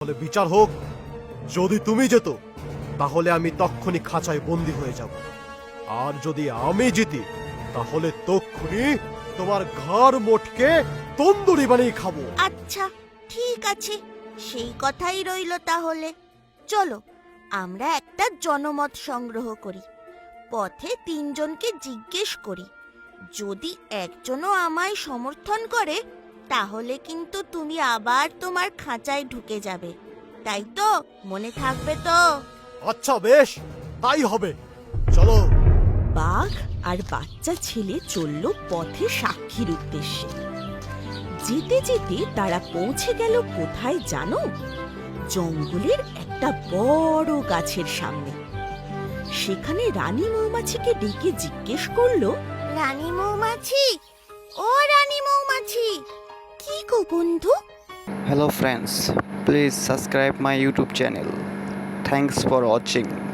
তাহলে বিচার হোক, যদি তুমি যেত তাহলে আমি তক্ষুনি খাঁচায় বন্দি হয়ে যাব। আর যদি আমি জিতি, তাহলে তক্ষুনি তোমার ঘর মোটকে তন্দুরি বানিয়ে খাব। আচ্ছা ঠিক আছে, সেই কথাই রইল তাহলে। চলো, আমরা একটা জনমত সংগ্রহ করি, পথে তিনজনকে জিজ্ঞেস করি, যদি একজনও আমায় সমর্থন করে তাহলে কিন্তু তুমি আবার তোমার খাঁচায় ঢুকে যাবে। তাই তো? মনে থাকবে তো? আচ্ছা বেশ তাই হবে। চলো। বাঘ আর বাচ্চা ছেলে চলল পথে সাক্ষীর উদ্দেশ্যে। যেতে যেতে তারা পৌঁছে গেল কোথায় জানো? জঙ্গলের একটা বড় গাছের সামনে। সেখানে রানী মৌমাছিকে ডেকে জিজ্ঞেস করল রানী মৌমাছি? ও রানী মৌমাছি বন্ধু Hello friends, please subscribe my YouTube channel. Thanks for watching.